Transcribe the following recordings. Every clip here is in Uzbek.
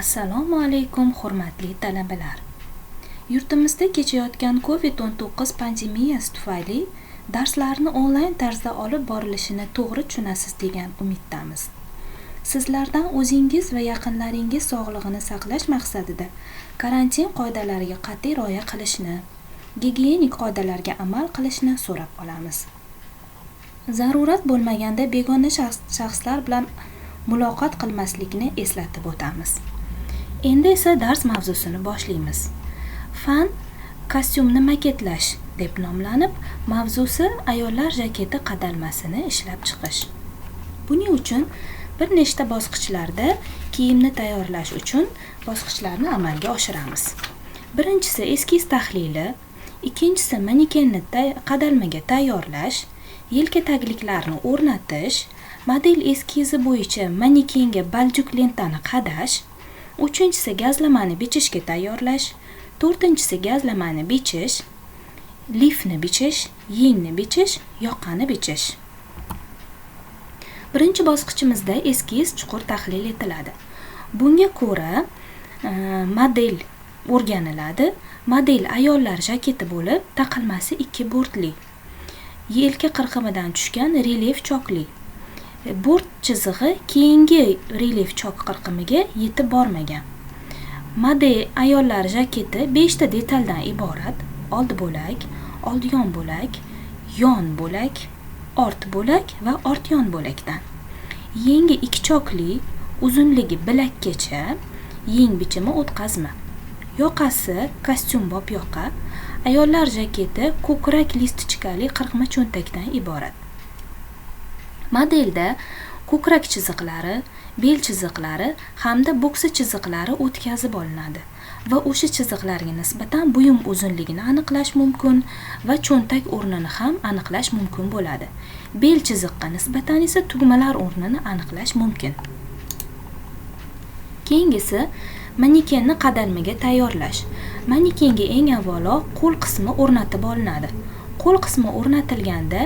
assalomu alaykum hurmatli talabalar. Yurtimizda kechayotgan covid 19 pandemiyasi tufayli darslarni onlayn tarzda olib borilishini to'g'ri tushunasiz degan umiddamiz. Sizlardan o'zingiz va yaqinlaringiz sog'lig'ini saqlash maqsadida karantin qoidalariga qat'iy rioya qilishni gigiyenik qoidalarga amal qilishni so'rab qolamiz zarurat bo'lmaganda begona shaxslar bilan muloqot qilmaslikni eslatib o'tamiz. Endi esa dars mavzusini boshlaymiz. Fan kostyumni maketlash deb nomlanib mavzusi ayollar jaketi qadalmasini ishlab chiqish. Buning uchun bir nechta bosqichlarda kiyimni tayyorlash uchun bosqichlarni amalga oshiramiz. Birinchisi eskiz tahlili ikkinchisi manekenni qadalmaga tayyorlash yelka tagliklarni o'rnatish model eskizi bo'yicha manekenga baljuk lentani qadash uchinchisi gazlamani bichishga tayyorlash to'rtinchisi gazlamani bichish lifni bichish yengni bichish yoqani bichish. Birinchi bosqichimizda eskiz chuqur tahlil etiladi. Bunga ko'ra e, model o'rganiladi. Model ayollar jaketi bo'lib taqilmasi ikki bortli yelka qirqimidan tushgan relyef chokli. Bort chizig'i keyingi relief chok qirqimiga yetib bormagan. Model ayollar jaketi beshta detaldan iborat. Old bo'lak old yon bo'lak yon bo'lak ort bo'lak va ort yon bo'lakdan. Yengi ikki chokli uzunligi bilakgacha yeng bichimi o'tkazma. Yoqasi kostyumbob yoqa ayollar jaketi ko'krak listichkali qirqma cho'ntakdan iborat. Modelda ko'krak chiziqlari bel chiziqlari hamda bo'ksa chiziqlari o'tkazib olinadi va o'sha chiziqlarga nisbatan buyum uzunligini aniqlash mumkin va cho'ntak o'rnini ham aniqlash mumkin bo'ladi. Bel chiziqqa nisbatan esa tugmalar o'rnini aniqlash mumkin. Keyingisi manekenni qadalmaga tayyorlash. Manekenga eng avvalo qo'l qismi o'rnatib olinadi. Qo'l qismi o'rnatilganda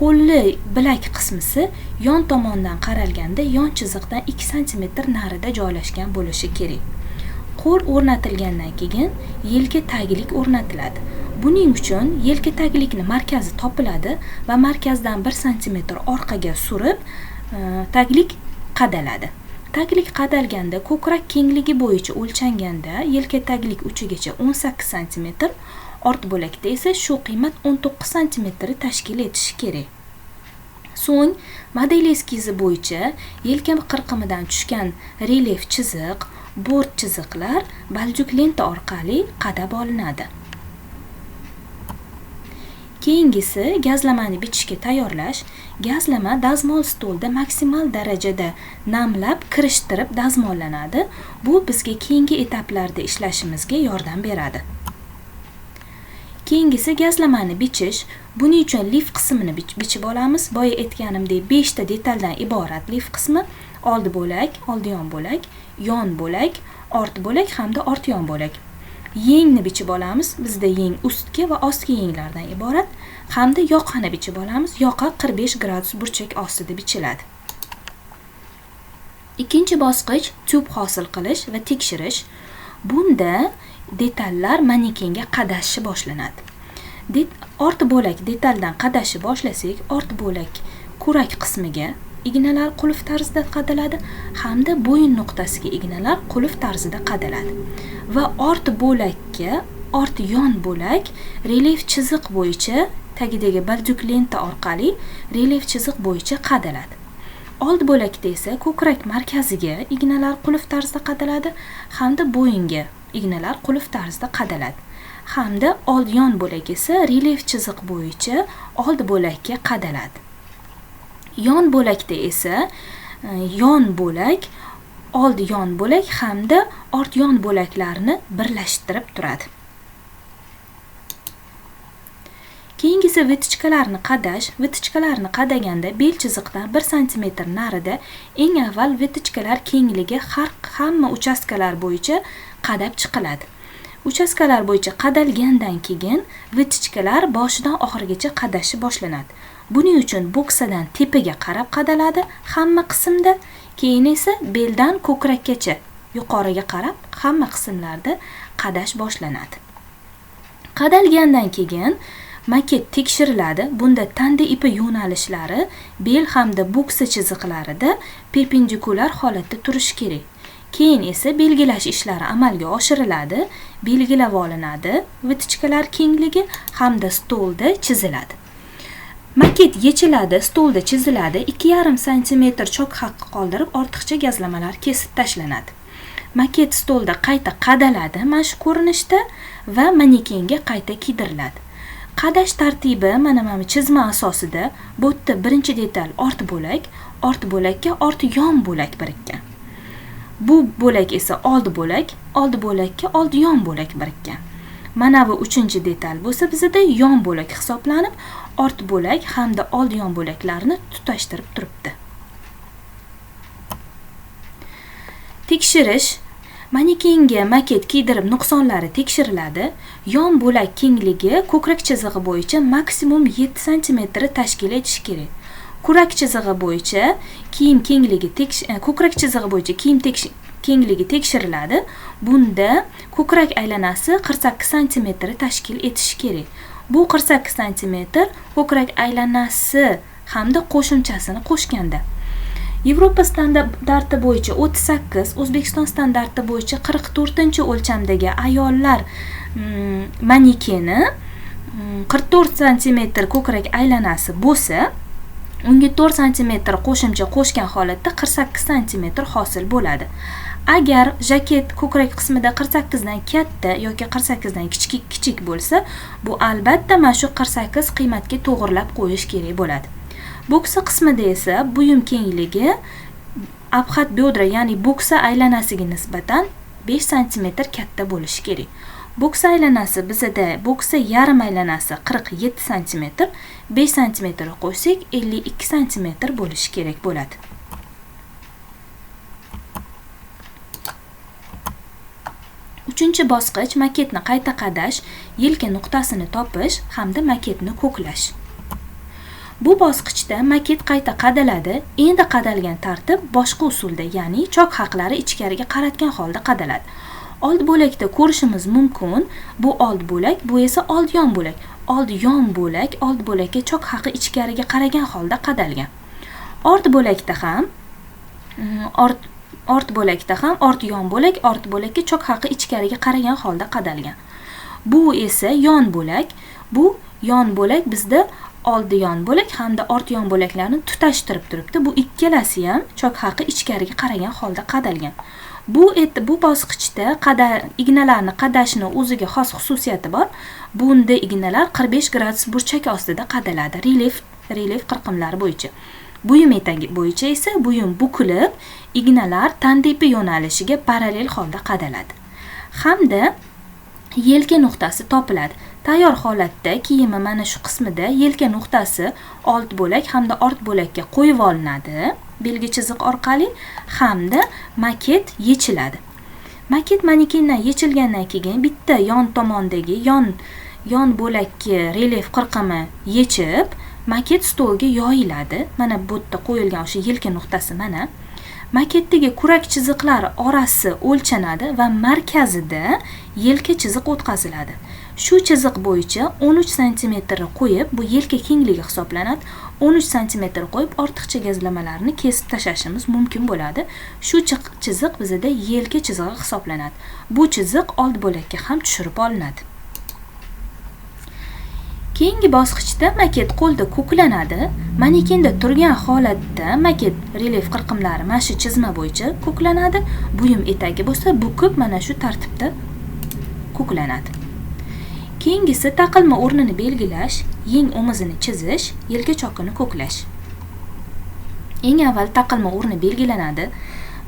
qo'lli bilak qismisi yon tomondan qaralganda yon chiziqdan 2 sm narida joylashgan bo'lishi kerak. Qo'l o'rnatilgandan keyin yelka taglik o'rnatiladi. Buning uchun yelka taglikni markazi topiladi va markazdan 1 sm orqaga surib e, taglik qadaladi. Taglik qadalganda ko'krak kengligi bo'yicha o'lchanganda yelka taglik uchigacha 18 sm ort bo'lakda esa shu qiymat 19 santimetrni tashkil etishi kerak. So'ng model eskizi bo'yicha yelka qirqimidan tushgan relyef chiziq bort chiziqlar baljuk lenta orqali qadab olinadi. Keyingisi gazlamani bichishga tayyorlash gazlama dazmol stolda maksimal darajada namlab kirishtirib dazmollanadi. Bu bizga keyingi etaplarda ishlashimizga yordam beradi. Keyingisi gazlamani bichish buning uchun lif qismini bichib olamiz. Boya aytganimdek beshta detaldan iborat lif qismi oldi bo'lak oldi yon bo'lak yon bo'lak ort bo'lak hamda ort yon bo'lak. Yengni bichib olamiz. Bizda yeng ustki va ostki yenglardan iborat. Hamda yoqani bichib olamiz. Yoqa 45 gradus burchak ostida bichiladi. Ikkinchi bosqich tub hosil qilish va tekshirish. Bunda detallar manekenga qadashni boshlanadi. Orti bo'lak detaldan qadashni boshlasak orti bo'lak kurak qismiga ignalar qulf tarzida qadaladi hamda bo'yin nuqtasiga ignalar qulf tarzida qadaladi. Va orti bo'lakka orti yon bo'lak relyef chiziq bo'yicha tagidagi baldyuk lenta orqali relyef chiziq bo'yicha qadaladi. Old bo'lakda esa ko'krak markaziga ignalar qulf tarzida qadaladi hamda bo'yinga ignalar qulf tarzida qadaladi. Hamda old yon bo'lak esa relyef chiziq bo'yicha old bo'lakka qadaladi. Yon bo'lakda esa e, yon bo'lak old yon bo'lak hamda ort yon bo'laklarni birlashtirib turadi. Keyingisi vitichkalarni qadash. Vitichkalarni qadaganda bel chiziqdan 1 santimetr narida eng avval vitichkalar kengligi har hamma uchastkalar bo'yicha qadab chiqiladi. Uchastkalar bo'yicha qadalgandan keyin vitichkalar boshidan oxirigacha qadashi boshlanadi. Buning uchun bo'ksadan tepaga qarab qadaladi hamma qismda keyin esa beldan ko'krakkacha yuqoriga qarab hamma qismlarda qadash boshlanadi. Qadalgandan keyin maket tekshiriladi. Bunda tanda ipi yo'nalishlari bel hamda buksa chiziqlarida perpendikulyar holatda turishi kerak. Keyin esa belgilash ishlari amalga oshiriladi belgilab olinadi vitichkalar kengligi hamda stolda chiziladi. Maket yechiladi stolda chiziladi ikki yarim santimetr chok haqqi qoldirib ortiqcha gazlamalar kesib tashlanadi. Maket stolda qayta qadaladi mana shu ko'rinishda va manekenga qayta kiydiriladi. Qadash tartibi mana mana chizma asosida bu yerda birinchi detal ort bo'lak ort bo'lakka ort yon bo'lak birikkan. Bu bo'lak esa old bo'lak old bo'lakka old yon bo'lak birikkan. Mana bu uchinchi detal bo'lsa bizada yon bo'lak hisoblanib ort bo'lak hamda old yon bo'laklarni tutashtirib turibdi. Tekshirish. Manekenga maket kiydirib nuqsonlari tekshiriladi yon bo'lak kengligi ko'krak chizig'i bo'yicha maksimum 7 sm tashkil etishi kerak. Kurak chizig'i bo'yicha kiyim kengligi e, ko'krak chizig'i bo'yicha kiyim kengligi tekshiriladi. Bunda ko'krak aylanasi 48 sm tashkil etishi kerak. Bu 48 santimetr ko'krak aylanasi hamda qo'shimchasini qo'shganda. Yevropa standarti bo'yicha 38 o'zbekiston standarti bo'yicha 44 o'lchamdagi ayollar mm, manikeni mm, manekeni 44 santimetr ko'krak aylanasi bo'lsa unga 4 santimetr qo'shimcha qo'shgan holatda 48 santimetr hosil bo'ladi. Agar jaket ko'krak qismida 48 dan katta yoki 48 dan kichik kichik bo'lsa bu albatta mana shu 48 qiymatga to'g'irlab qo'yish kerak bo'ladi. Bo'ksa qismida esa buyum kengligi abxat bedra ya'ni bo'ksa aylanasiga nisbatan 5 santimetr katta bo'lishi kerak. Bo'ksa aylanasi bizada bo'ksa yarim aylanasi 47 sm 5 sm qo'ysak 52 sm bo'lishi kerak bo'ladi. Uchinchi bosqich maketni qayta qadash yelka nuqtasini topish hamda maketni ko'klash. Bu bosqichda maket qayta qadaladi endi qadalgan tartib boshqa usulda ya'ni chok haqlari ichkariga qaratgan holda qadaladi. Old bo'lakda ko'rishimiz mumkin. Bu old bo'lak bu esa old yon bo'lak. Old yon bo'lak old bo'lakka chok haqi ichkariga qaragan holda qadalgan. Ort bo'lakda ham mm, ort ort bo'lakda ham ort yon bo'lak ort bo'lakka chok haqi ichkariga qaragan holda qadalgan. Bu esa yon bo'lak. Bu yon bo'lak bizda oldi yon bo'lak hamda ort yon bo'laklarni tutashtirib turibdi. Bu ikkalasi ham chok haqi ichkariga qaragan holda qadalgan. Bu bu bosqichda qada ignalarni qadashni o'ziga xos xususiyati bor. Bunda ignalar 45 gradus burchak ostida qadaladi. Relief relief qirqimlari bo'yicha. Buyum etagi bo'yicha esa buyum bukilib ignalar tandepi yo'nalishiga parallel holda qadaladi. Hamda yelka nuqtasi topiladi. Tayyor holatda kiyimi mana shu qismida yelka nuqtasi old bo'lak hamda ort bo'lakka qo'yib olinadi. Belgi chiziq orqali hamda maket yechiladi. Maket manekendan yechilgandan keyin bitta yon tomondagi yon yon bo'lakki relyef qirqimi yechib maket stolga yoyiladi. Mana bu yerda qo'yilgan o'sha yelka nuqtasi mana. Maketdagi kurak chiziqlar orasi o'lchanadi va markazida yelka chiziq o'tkaziladi. Shu chiziq bo'yicha 13 santimetrni qo'yib bu yelka kengligi hisoblanadi. 13 santimetr qo'yib ortiqcha gazlamalarni kesib tashlashimiz mumkin bo'ladi. Shu chiziq bizada yelka chizig'i hisoblanadi. Bu chiziq old bo'lakka ham tushirib olinadi. Keyingi bosqichda maket qo'lda ko'klanadi. Manekenda turgan holatda maket relyef qirqimlari mana shu chizma bo'yicha ko'klanadi. Buyum etagi bo'lsa bukib mana shu tartibda ko'klanadi. Keyingisi taqilma o'rnini belgilash yeng omizini chizish yelka chokini ko'klash. Eng avval taqilma o'rni belgilanadi.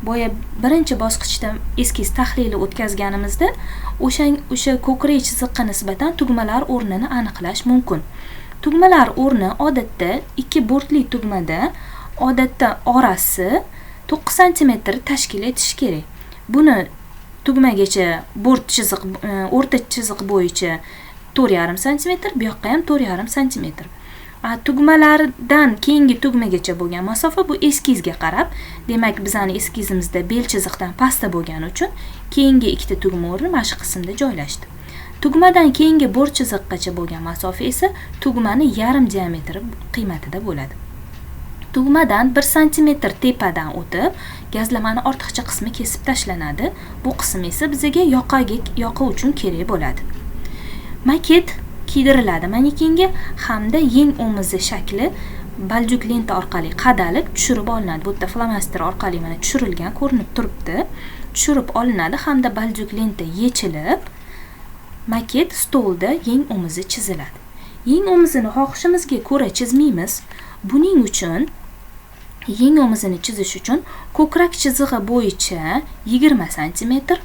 Boya birinchi bosqichda eskiz tahlili o'tkazganimizda o'sha o'sha ko'krak chiziqqa nisbatan tugmalar o'rnini aniqlash mumkin. Tugmalar o'rni odatda ikki bortli tugmada odatda orasi to'qqiz santimetr tashkil etishi kerak. Buni tugmagacha bort chiziq e, o'rta chiziq bo'yicha to'rt yarim santimetr bu yoqqa ham to'rt yarim santimetr. Tugmalardan keyingi tugmagacha bo'lgan masofa bu eskizga qarab demak bizani eskizimizda bel chiziqdan pastda bo'lgani uchun keyingi ikkita tugma o'rni mana shu qismda joylashdi. Tugmadan keyingi bo'r chiziqqacha bo'lgan masofa esa tugmani yarim diametri qiymatida bo'ladi. Tugmadan bir santimetr tepadan o'tib gazlamani ortiqcha qismi kesib tashlanadi. Bu qism esa bizaga yoqaga yoqa uchun kerak bo'ladi. Maket kiydiriladi. Manekenga hamda yeng o'mizi shakli baljuk lenta orqali qadalib tushirib olinadi. Bu yerda flomaster orqali mana tushirilgan ko'rinib turibdi. Tushirib olinadi hamda baljuk lenta yechilib maket stolda yeng o'mizi chiziladi. Yeng o'mizini xohishimizga ko'ra chizmaymiz. Buning uchun yeng o'mizini chizish uchun ko'krak chizig'i bo'yicha yigirma santimetr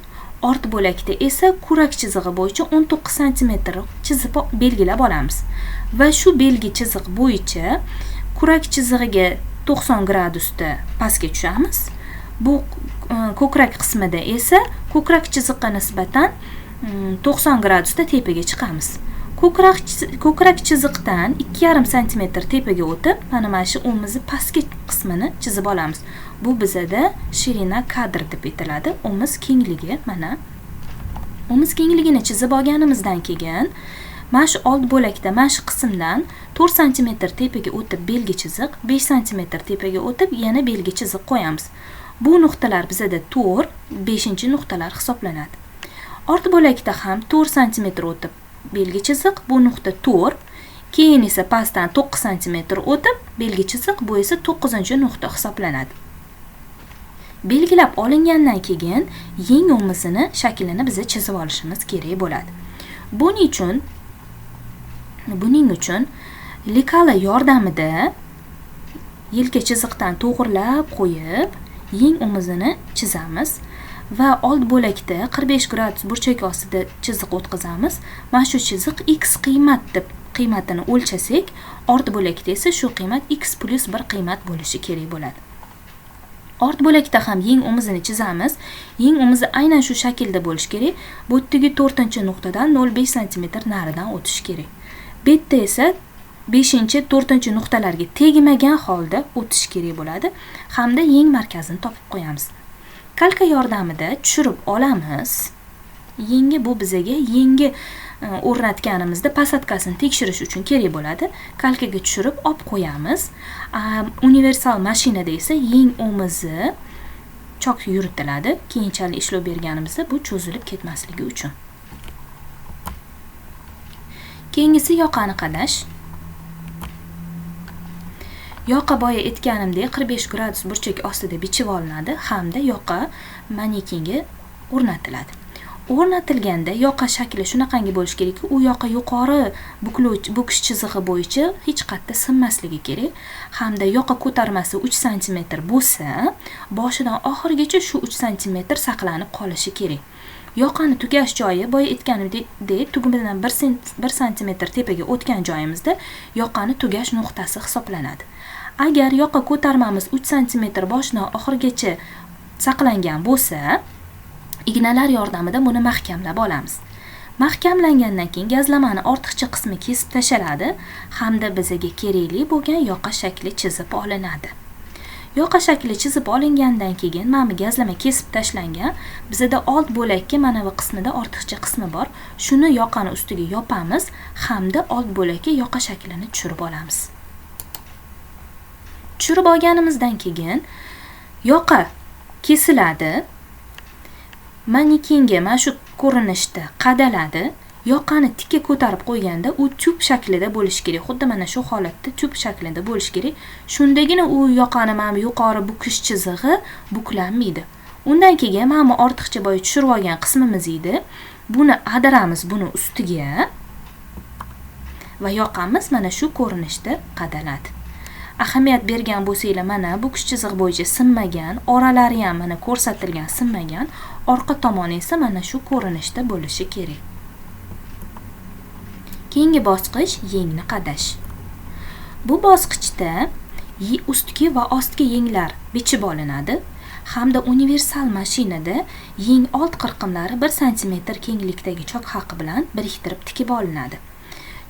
ort bo'lakda esa kurak chizig'i bo'yicha 19 santimetr chizib belgilab olamiz. Va shu belgi chiziq bo'yicha kurak chizig'iga 90 gradusda pastga tushamiz. Bu e, ko'krak qismida esa ko'krak chiziqqa nisbatan e, 90 gradusda tepaga chiqamiz. Ko'krak ko'krak chiziqdan 2,5 santimetr tepaga o'tib mana mana shu o'mizni pastki qismini chizib olamiz. Bu bizada shirina kadr deb aytiladi o'miz kengligi. Mana. O'miz kengligini chizib olganimizdan keyin mana shu old bo'lakda mana shu qismdan 4 santimetr tepaga o'tib belgi chiziq 5 santimetr tepaga o'tib yana belgi chiziq qo'yamiz. Bu nuqtalar bizada 4 5 nuqtalar hisoblanadi. Ort bo'lakda ham 4 santimetr o'tib belgi chiziq bu nuqta 4 keyin esa pastdan 9 sm o'tib belgi chiziq bu esa 9 nuqta hisoblanadi. Belgilab olingandan keyin yeng o'mizini shaklini biza chizib olishimiz kerak bo'ladi. Buning uchun buning uchun likala yordamida yelka chiziqdan to'g'irlab qo'yib yeng o'mizini chizamiz va old bo'lakda 45 gradus burchak ostida chiziq o'tkazamiz. Mana shu chiziq x qiymat deb qiymatini o'lchasak ort bo'lakda esa shu qiymat x plyus bir qiymat bo'lishi kerak bo'ladi. Ort bo'lakda ham yeng o'mizini chizamiz. Yeng o'mizi aynan shu shaklda bo'lishi kerak. Bu yerdagi to'rtinchi nuqtadan 0,5 santimetr naridan o'tishi kerak. Bu yerda esa beshinchi to'rtinchi nuqtalarga tegmagan holda o'tishi kerak bo'ladi. Hamda yeng markazini topib qo'yamiz. Kalka yordamida tushirib olamiz. Yengi bu bizaga yengi E, o'rnatganimizda pasatkasini tekshirish uchun kerak bo'ladi. Kalkaga tushirib olib qo'yamiz. Universal mashinada esa yeng o'mizi chok yuritiladi. Keyinchalik ishlov berganimizda bu cho'zilib ketmasligi uchun. Keyingisi yoqani qadash yoqa boya aytganimdek 45 gradus burchak ostida bichib olinadi hamda yoqa manekenga o'rnatiladi. O'rnatilganda yoqa shakli shunaqangi bo'lishi kerakki u yoqa yuqori bukish chizig'i bo'yicha hech qayerda sinmasligi kerak. Hamda yoqa ko'tarmasi 3 santimetr bo'lsa boshidan oxirigacha shu 3 santimetr saqlanib qolishi kerak. Yoqani tugash joyi boya aytganimdek tugmadan 1 santimetr tepaga o'tgan joyimizda yoqani tugash nuqtasi hisoblanadi. Agar yoqa ko'tarmamiz 3 santimetr boshidan oxirigacha saqlangan bo'lsa ignalar yordamida buni mahkamlab olamiz. Mahkamlangandan keyin gazlamani ortiqcha qismi kesib tashlanadi hamda bizaga kerakli bo'lgan yoqa shakli chizib olinadi. Yoqa shakli chizib olingandan keyin mana bu gazlama kesib tashlangan bizada old bo'lakka mana bu qismida ortiqcha qismi bor. Shuni yoqani ustiga yopamiz hamda old bo'lakka yoqa shaklini tushirib olamiz. Tushirib olganimizdan keyin yoqa kesiladi manekenga mana shu ko'rinishda qadaladi. Yoqani tikka ko'tarib qo'yganda u tub shaklida bo'lishi kerak. Xuddi mana shu holatda tub shaklida bo'lishi kerak. Shundagina u yoqani mana bu yuqori bukish chizig'i buklanmaydi. Undan keyin mana bu ortiqcha boya tushirib olgan qismimiz edi. Buni adiramiz buni ustiga va yoqamiz mana shu ko'rinishda qadaladi. Ahamiyat bergan bo'lsanglar mana bu kish chizig'i bo'yicha sinmagan oralari ham mana ko'rsatilgan sinmagan orqa tomoni esa mana shu ko'rinishda bo'lishi kerak. Keyingi bosqich yengni qadash. Bu bosqichda ustki va ostki yenglar bichib olinadi hamda universal mashinada yeng old qirqimlari 1 santimetr kenglikdagi chok haqi bilan biriktirib tikib olinadi.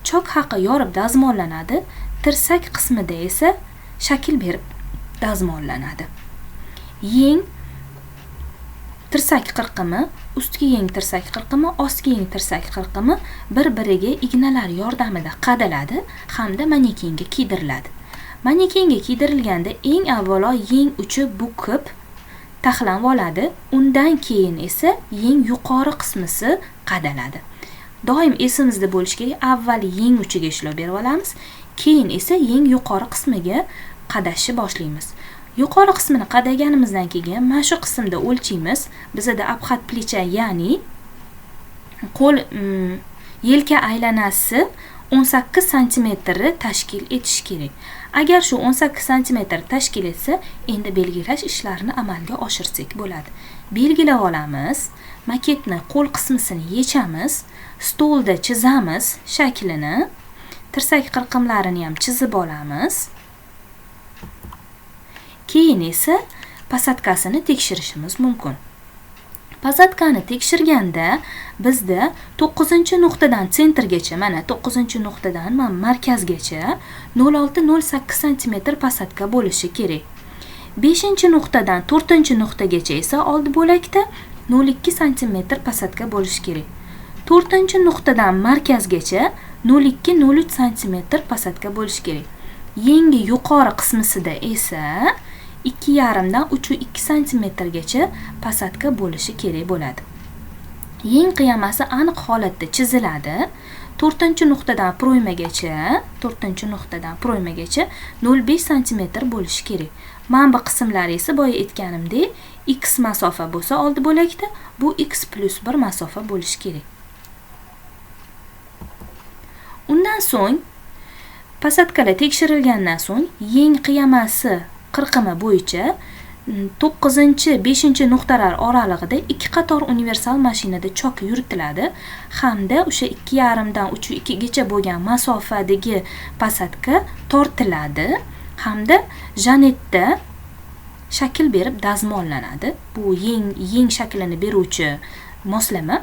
Chok haqi yorib dazmollanadi tirsak qismida esa shakl berib dazmollanadi. Yeng tirsak qirqimi ustki yeng tirsak qirqimi ostki yeng tirsak qirqimi bir biriga ignalar yordamida qadaladi hamda manekenga kiydiriladi. Manekenga kiydirilganda eng avvalo yeng uchi bukib taxlanib oladi undan keyin esa yeng yuqori qismisi qadaladi. Doim esimizda bo'lishi kerak avval yeng uchiga ishlov berib olamiz keyin esa yeng yuqori qismiga qadashni boshlaymiz. Yuqori qismini qadaganimizdan keyin mana shu qismda o'lchaymiz. Bizada abxat plecha ya'ni qo'l mm, yelka aylanasi o'n sakkiz santimetrni tashkil etishi kerak. Agar shu o'n sakkiz santimetr tashkil etsa endi belgilash ishlarini amalga oshirsak bo'ladi. Belgilab olamiz maketni qo'l qismisini yechamiz stolda chizamiz shaklini tirsak qirqimlarini ham chizib olamiz. Keyin esa pasatkasini tekshirishimiz mumkin. Pasatkani tekshirganda bizda to'qqizinchi nuqtadan sentrgacha mana to'qqizinchi nuqtadan mana markazgacha nol olti nol sakkiz santimetr pasatka bo'lishi kerak. Beshinchi nuqtadan to'rtinchi nuqtagacha esa old bo'lakda nol ikki santimetr pasatka bo'lishi kerak. To'rtinchi nuqtadan markazgacha nol ikki nol uch santimetr pasatka bo'lishi kerak. Yengi yuqori qismisida esa ikki yarimdan uch ikki santimetrgacha pasatka bo'lishi kerak bo'ladi. Yeng qiyamasi aniq holatda chiziladi. To'rtinchi nuqtadan proymagacha to'rtinchi nuqtadan proymagacha nol besh santimetr bo'lishi kerak. Mana bu qismlari esa boya aytganimdek x masofa bo'lsa oldi bo'lakda bu x plus 1 masofa bo'lishi kerak. Undan so'ng pasatkalar tekshirilgandan so'ng yeng qiyamasi qirqimi bo'yicha mm, to'qqizinchi beshinchi nuqtalar oralig'ida ikki qator universal mashinada chok yuritiladi hamda o'sha ikki yarimdan uch ikkigacha bo'lgan masofadagi pasatka tortiladi hamda janetda shakl berib dazmollanadi. Bu yeng yeng shaklini beruvchi moslama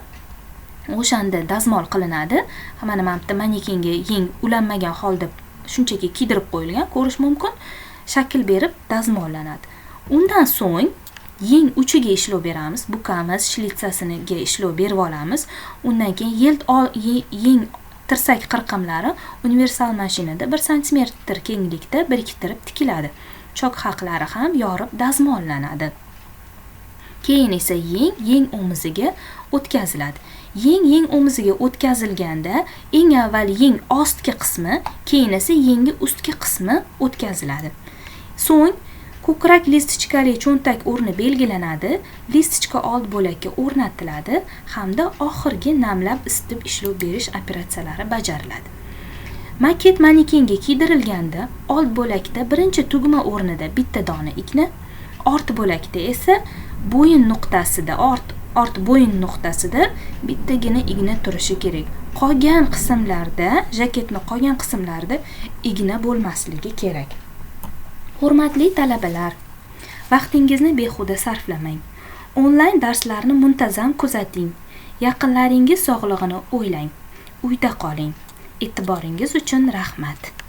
o'shanda dazmol qilinadi. Mana mana bitta manekenga yeng ulanmagan holda shunchaki kiydirib qo'yilgan ko'rish mumkin. Shakl berib dazmollanadi. Undan so'ng yeng uchiga ishlov beramiz. Bukamiz shlitsasiga ishlov berib olamiz. Undan keyin yelt yeng tirsak qirqimlari universal mashinada bir santimetr kenglikda biriktirib tikiladi. Chok haqlari ham yorib dazmollanadi. Keyin esa yeng yeng o'miziga o'tkaziladi. Yeng yeng o'miziga o'tkazilganda eng avval yeng ostki qismi keyin esa yengi ustki qismi o'tkaziladi. So'ng ko'krak listichkali cho'ntak o'rni belgilanadi listichka old bo'lakka o'rnatiladi hamda oxirgi namlab isitib ishlov berish operatsiyalari bajariladi. Maket manekenga kiydirilganda old bo'lakda birinchi tugma o'rnida bitta dona igna ort bo'lakda esa bo'yin nuqtasida ort ort bo'yin nuqtasida bittagina igna turishi kerak. Qolgan qismlarda jaketni qolgan qismlarida igna bo'lmasligi kerak. Hurmatli talabalar vaqtingizni behuda sarflamang. Onlayn darslarni muntazam kuzating. Yaqinlaringiz sog'lig'ini o'ylang. Uyda qoling. E'tiboringiz uchun rahmat.